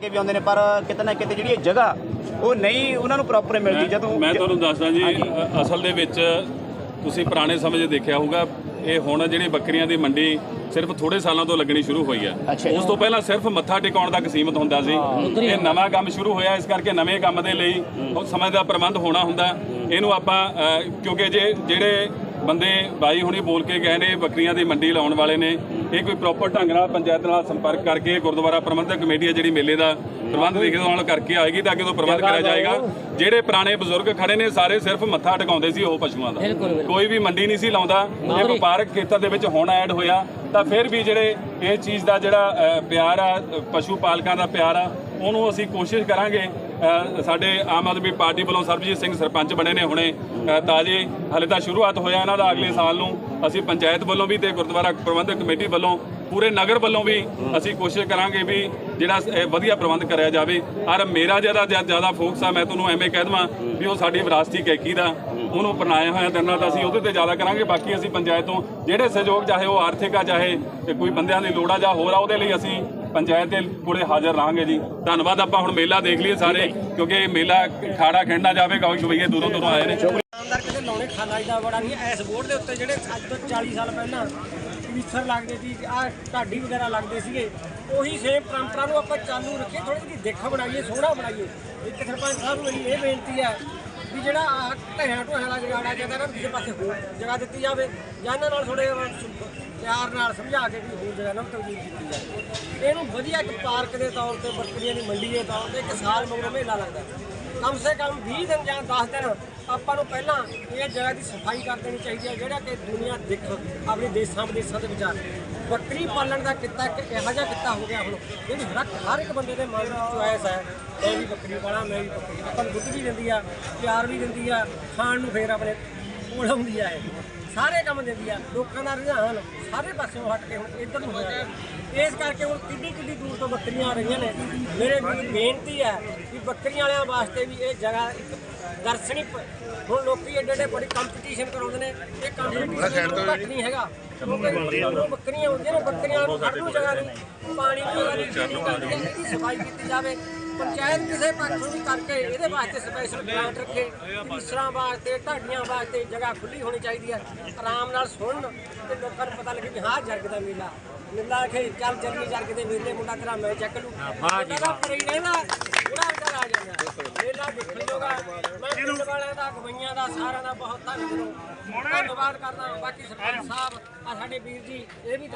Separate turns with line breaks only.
ਕੇ ਵੀ ਆਉਂਦੇ ਨੇ ਪਰ ਕਿਤੇ ਨਾ ਕਿਤੇ ਜਿਹੜੀ ਇਹ ਜਗ੍ਹਾ ਉਹ ਨਹੀਂ ਉਹਨਾਂ ਨੂੰ ਪ੍ਰੋਪਰ ਮਿਲਦੀ ਜਦੋਂ
ਮੈਂ ਤੁਹਾਨੂੰ ਦੱਸਦਾ ਜੀ ਅਸਲ ਦੇ ਵਿੱਚ ਤੁਸੀਂ ਪੁਰਾਣੇ ਸਮੇਂ 'ਚ ਦੇਖਿਆ ਹੋਊਗਾ ਇਹ ਹੁਣ ਜਿਹੜੀ ਬੱਕਰੀਆਂ ਦੀ ਮੰਡੀ ਸਿਰਫ ਥੋੜੇ ਸਾਲਾਂ ਤੋਂ ਲੱਗਣੀ ਸ਼ੁਰੂ ਹੋਈ ਹੈ। ਉਸ ਤੋਂ ਪਹਿਲਾਂ ਸਿਰਫ ਮੱਥਾ ਟਿਕਾਉਣ ਤੱਕ ਸੀਮਤ ਹੁੰਦਾ ਸੀ। ਇਹ ਨਵਾਂ ਕੰਮ ਸ਼ੁਰੂ ਹੋਇਆ ਇਸ ਕਰਕੇ ਨਵੇਂ ਕੰਮ ਦੇ ਲਈ ਉਹ ਸਮੇਂ ਦਾ ਪ੍ਰਬੰਧ ਹੋਣਾ ਹੁੰਦਾ। ਇਹਨੂੰ ਆਪਾਂ ਕਿਉਂਕਿ ਜੇ ਜਿਹੜੇ ਬੰਦੇ ਬਾਈ ਹੁਣੀ ਬੋਲ ਕੇ ਗਏ ਨੇ ਬੱਕਰੀਆਂ ਦੀ ਮੰਡੀ ਲਾਉਣ ਵਾਲੇ ਨੇ ਇਹ ਕੋਈ ਪ੍ਰੋਪਰ ਢੰਗ ਨਾਲ ਪੰਚਾਇਤ ਨਾਲ ਸੰਪਰਕ ਕਰਕੇ ਗੁਰਦੁਆਰਾ ਪ੍ਰਬੰਧਕ ਕਮੇਟੀ ਹੈ ਜਿਹੜੀ ਮੇਲੇ ਦਾ ਪ੍ਰਬੰਧ ਦੇਖਦੇ ਨਾਲ ਕਰਕੇ ਆਏਗੀ ਤਾਂ ਕਿ ਉਹ ਪ੍ਰਬੰਧ ਕਰਿਆ ਜਾਏਗਾ। ਜਿਹੜੇ ਪੁਰਾਣੇ ਬਜ਼ੁਰਗ ਖੜੇ ਨੇ ਸਾਰੇ ਸਿਰਫ ਮੱਥਾ ਟਿਕਾਉਂਦੇ ਸੀ ਉਹ ਪਸ਼ੂਆਂ ਦਾ। ਕੋਈ ਵੀ ਮੰਡੀ ਨਹੀਂ ਸੀ ਲਾਉਂਦਾ। ਇਹ ਵਪਾਰਕ ਖੇਤਰ ਦੇ ਵਿੱਚ ਹੁਣ ਐਡ ਹੋਇਆ ਤਾਂ ਫਿਰ ਵੀ ਜਿਹੜੇ ਇਹ ਚੀਜ਼ ਦਾ ਜਿਹੜਾ ਪਿਆਰ ਆ ਪਸ਼ੂ ਪਾਲਕਾਂ ਦਾ ਪਿਆਰ ਆ ਉਹਨੂੰ ਅਸੀਂ ਕੋਸ਼ਿਸ਼ ਕਰਾਂਗੇ ਸਾਡੇ ਆਮ ਆਦਮੀ ਪਾਰਟੀ ਵੱਲੋਂ ਸਰਬਜੀਤ ਸਿੰਘ ਸਰਪੰਚ ਬਣੇ ਨੇ ਹੁਣੇ। ਤਾਜੇ ਹਲੇ ਤਾਂ ਸ਼ੁਰੂਆਤ ਹੋਇਆ ਇਹਨਾਂ ਦਾ ਅਗਲੇ ਸਾਲ ਨੂੰ। ਅਸੀਂ ਪੰਚਾਇਤ ਵੱਲੋਂ ਵੀ ਤੇ ਗੁਰਦੁਆਰਾ ਪ੍ਰਬੰਧਕ ਕਮੇਟੀ ਵੱਲੋਂ, ਪੂਰੇ ਨਗਰ ਵੱਲੋਂ ਵੀ ਅਸੀਂ ਕੋਸ਼ਿਸ਼ ਕਰਾਂਗੇ ਵੀ ਜਿਹੜਾ ਵਧੀਆ ਪ੍ਰਬੰਧ ਕਰਿਆ ਜਾਵੇ। ਔਰ ਮੇਰਾ ਜਿਹੜਾ ਜ਼ਿਆ- ਜ਼ਿਆਦਾ ਫੋਕਸ ਆ, ਮੈਂ ਤੁਹਾਨੂੰ ਐਵੇਂ ਕਹਿ ਦਵਾਂ ਵੀ ਉਹ ਸਾਡੀ ਵਿਰਾਸਤੀ ਗਾਇਕੀ ਦਾ, ਉਹਨੂੰ ਅਪਣਾਇਆ ਹੋਇਆ ਦਿਨ ਰਾਤ ਅਸੀਂ ਉਹਦੇ ਤੇ ਜ਼ਿਆਦਾ ਕਰਾਂਗੇ। ਬਾਕੀ ਅਸੀਂ ਪੰਚਾਇਤ ਤੋਂ ਜਿਹੜੇ ਸਹਿਯੋਗ, ਚਾਹੇ ਉਹ ਆਰਥਿਕ ਆ, ਚਾਹੇ ਕੋਈ ਬੰਦਿਆਂ ਦੀ ਲੋੜ ਆ ਜਾਂ ਹੋਰ ਆ, ਉਹਦੇ ਲਈ ਅਸੀਂ ਪੰਚਾਇਤ ਦੇ ਕੋਲੇ ਹਾਜ਼ਰ ਰਹਾਂਗੇ ਜੀ। ਧੰਨਵਾਦ, ਆਪਾਂ ਹੁਣ ਮੇਲਾ ਦੇਖ ਲਈਏ ਸਾਰੇ, ਕਿਉਂਕਿ ਮੇਲਾ ਖਾੜਾ ਖੇਡਣਾ ਜਾਵੇਗਾ, ਉਹ ਸ਼ਵਈਏ ਦੂਰੋਂ ਦੂਰੋਂ ਆਏ ਨੇ।
ਦੁਕਾਨਦਾਰ ਕਿਤੇ ਬੜਾ ਨਹੀਂ ਐਸ ਬੋਰਡ ਦੇ ਉੱਤੇ ਜਿਹੜੇ ਅੱਜ ਤੋਂ 40 ਸਾਲ ਪਹਿਲਾਂ ਮਿਕਸਰ ਲੱਗਦੇ ਸੀ, ਆ ਢਾਡੀ ਵਗੈਰਾ ਲੱਗਦੇ ਸੀਗੇ, ਉਹੀ ਸੇਮ ਪਰੰਪਰਾ ਨੂੰ ਆਪਾਂ ਚਾਲੂ ਰੱਖੀਏ ਥੋੜੀ ਜਿਹੀ ਦੇਖ ਬਣਾਈਏ, ਸੋਹਣਾ ਬਣਾਈਏ। ਇੱਕ ਸਰਪੰਚ ਸਾਹਿਬ ਨੂੰ ਮੇਰੀ ਇਹ ਬੇਨਤੀ ਹੈ ਵੀ ਜਿਹੜਾ ਆ ਢਹਿਆਂ ਢੋਹਾਂ ਵਾਲਾ ਜਗਾੜਾ ਜਾਂਦਾ ਨਾ, ਕਿਸੇ ਪਾਸੇ ਹੋਰ ਜਗ੍ਹਾ ਦਿੱਤੀ ਜਾਵੇ, ਜਾਂ ਇਹਨਾਂ ਨਾਲ ਥੋੜੇ ਪਿਆਰ ਨਾਲ ਸਮਝਾ ਕੇ ਵੀ ਹੋਰ ਜਗ੍ਹਾ ਨਾਲ ਤਬਦੀਲ ਕੀਤੀ ਜਾਵੇ। ਇਹਨੂੰ ਵਧੀਆ ਇੱਕ ਪਾਰਕ ਦੇ ਤੌਰ ਤੇ ਬੱਕਰੀਆਂ ਦੀ ਮੰਡੀ ਦੇ ਤੌਰ ਤੇ ਇੱਕ ਸਾਲ ਮਗਰੋਂ ਮੇਲਾ ਲੱਗਦਾ। ਕਮ ਸੇ ਕਮ 20 ਦਿਨ ਜਾਂ 10 ਦਿਨ ਆਪਾਂ ਨੂੰ ਪਹਿਲਾਂ ਇਹ ਜਗ੍ਹਾ ਦੀ ਸਫ਼ਾਈ ਕਰ ਦੇਣੀ ਚਾਹੀਦੀ ਹੈ, ਜਿਹੜਾ ਕਿ ਦੁਨੀਆ ਦੇਖ, ਆਪਣੇ ਦੇਸ਼ਾਂ ਵਿਦੇਸ਼ਾਂ ਦੇ ਵਿਚਾਰ। ਬੱਕਰੀ ਪਾਲਣ ਦਾ ਕਿੱਤਾ ਇੱਕ ਇਹੋ ਜਿਹਾ ਕਿੱਤਾ ਹੋ ਗਿਆ ਹੁਣ, ਜਿਹੜੀ ਹਰ ਹਰ ਇੱਕ ਬੰਦੇ ਦੇ ਮਨ ਵਿੱਚ ਚੁਆਇਸ ਹੈ ਮੈਂ ਵੀ ਬੱਕਰੀ ਪਾਲਾਂ, ਮੈਂ ਵੀ ਬੱਕਰੀ ਆਪਾਂ ਨੂੰ ਦੁੱਧ ਵੀ ਦਿੰਦੀ ਆ, ਪਿਆਰ ਵੀ ਦਿੰਦੀ ਆ, ਖਾਣ ਨੂੰ ਫੇਰ ਆਪਣੇ ਕੋਲ ਆਉਂਦੀ ਆ ਇਹ। ਸਾਰੇ ਕੰਮ ਦਿੰਦੀ ਆ। ਲੋਕਾਂ ਦਾ ਰੁਝਾਨ ਸਾਰੇ ਪਾਸਿਓਂ ਹਟ ਕੇ ਹੁਣ ਇੱਧਰ ਨੂੰ ਹੋਇਆ ਇਸ ਕਰਕੇ ਹੁਣ ਕਿੱਡੀ ਕਿੱਡੀ ਦੂਰ ਤੋਂ ਬੱਕਰੀਆਂ ਆ ਰਹੀਆਂ ਨੇ। ਮੇਰੇ ਬੇਨਤੀ ਹੈ ਕਿ ਬੱਕਰੀਆਂ ਵਾਲਿਆਂ ਵਾਸਤੇ ਵੀ ਇਹ ਜਗ੍ਹਾ ਇੱਕ ਦਰਸ਼ਨੀ ਹੁਣ ਲੋਕੀ ਏਡੇ ਏਡੇ ਬੜੀ ਕੰਪੀਟੀਸ਼ਨ ਕਰਾਉਂਦੇ ਨੇ। ਇਹ ਕੰਪੀਟੀਸ਼ਨ ਘੱਟ ਨਹੀਂ ਹੈਗਾ। ਬੱਕਰੀਆਂ ਹੁੰਦੀਆਂ ਨੇ ਬੱਕਰੀਆਂ ਨੂੰ ਨੂੰ ਜਗ੍ਹਾ ਨਹੀਂ ਪਾਣੀ ਦੀ ਸਫ਼ਾਈ ਕੀਤੀ ਜਾਵੇ। ਪੰਚਾਇਤ ਕਿਸੇ ਪੱਖ ਨੂੰ ਵੀ ਕਰਕੇ ਇਹਦੇ ਵਾਸਤੇ ਸਪੈਸ਼ਲ ਗ੍ਰਾਂਟ ਰੱਖੇ। ਮਿਸਰਾਂ ਵਾਸਤੇ ਢਾਡੀਆਂ ਵਾਸਤੇ ਜਗ੍ਹਾ ਖੁੱਲੀ ਹੋਣੀ ਚਾਹੀਦੀ ਹੈ ਆਰਾਮ ਨਾਲ ਸੁਣਨ ਤੇ ਲੋਕਾਂ ਨੂੰ ਪਤਾ ਲੱਗੇ ਵੀ ਹਾਂ ਜਰਗ ਦਾ ਮੇਲਾ। ਮੇਲਾ ਕਿ ਚੱਲ ਚੱਲੀ ਜਰਗ ਦੇ ਮੇਲੇ ਮੁੰਡਾ ਤੇਰਾ ਮੈਂ ਚੱਕ ਲੂ ਹਾਂ ਜੀ ਪਰ ਹੀ ਰਹਿੰਦਾ ਬੁੜਾ ਵਿਚਾਰ ਆ ਜਾਂਦਾ ਮੇਲਾ ਦੇਖਣ ਜੋਗਾ। ਮੈਂ ਪਿੰਡ ਵਾਲਿਆਂ ਦਾ ਗਵਈਆਂ ਦਾ ਸਾਰਿਆਂ ਦਾ ਬਹੁਤ ਧੰਨਵਾਦ ਧੰਨਵਾਦ ਕਰਦਾ। ਬਾਕੀ ਸਰਪੰਚ ਸਾਹਿਬ ਆ ਸਾਡੇ ਵੀਰ ਜੀ ਇਹ ਵੀ